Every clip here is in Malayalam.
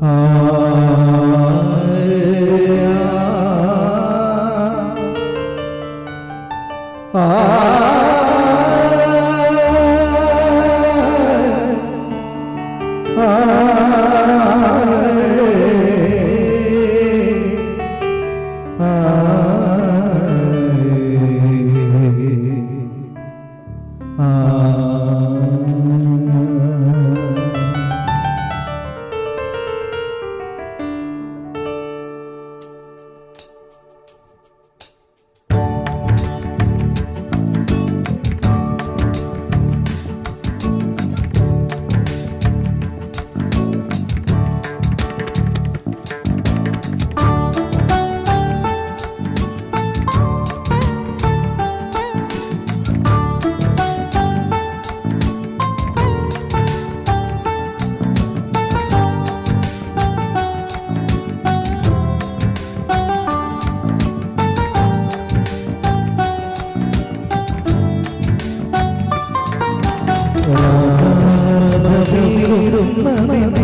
Oh. 问问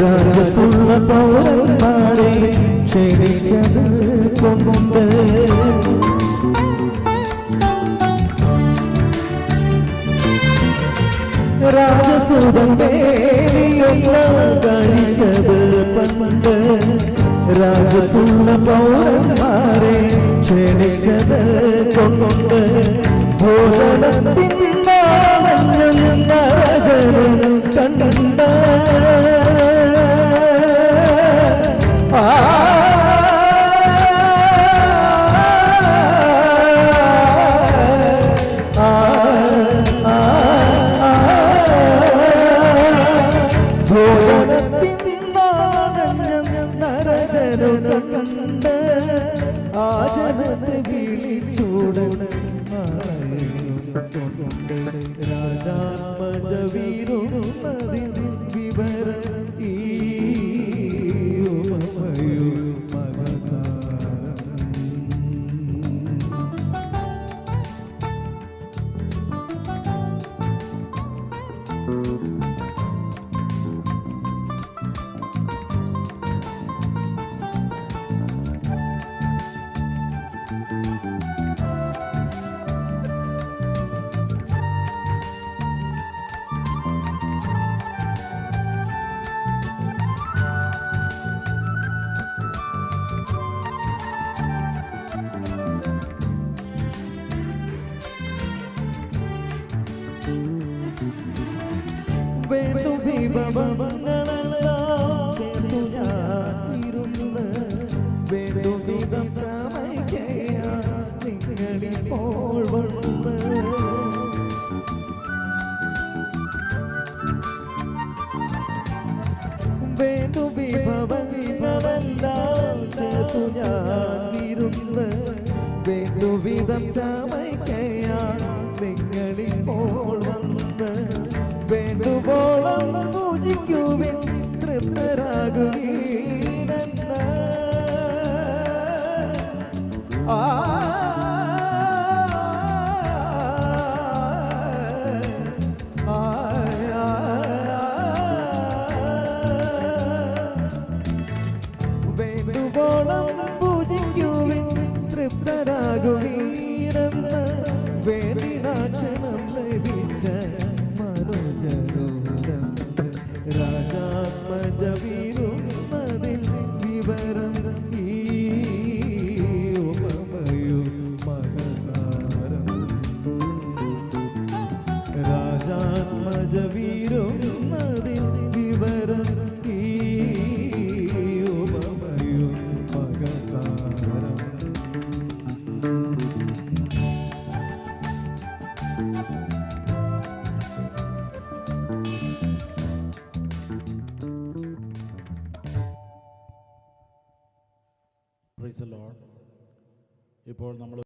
രാജത്തുള്ള പൗരന്മാരെ ക്ഷണിച്ചത് കൊണ്ട് രാജസൂതൻ കഴിച്ചത് പണ്ട് രാജത്തുള്ള പൗരന്മാരെ ക്ഷണിച്ചത് കൊണ്ട് ഭോജനത്തിൻ കണ്ട കണ്ട് ആ ജനത്തെ വിളിച്ചൂടൻ இருப்பது വേണ്ടു വിഭവങ്ങളെല്ലാം ചേർത്തു ഞാനിരുന്ന് വേണ്ടു വിധം ചമയ്ക്കയാ നിങ്ങളിപ്പോൾ വന്ന് വേണ്ടു വിഭവങ്ങളെല്ലാം. ചേർത്തു ഞാനിരുന്ന് വേണ്ടു വിധം ചമയ്ക്കയാ പ്രൈസ് ലോഡ് ഇപ്പോൾ നമ്മൾ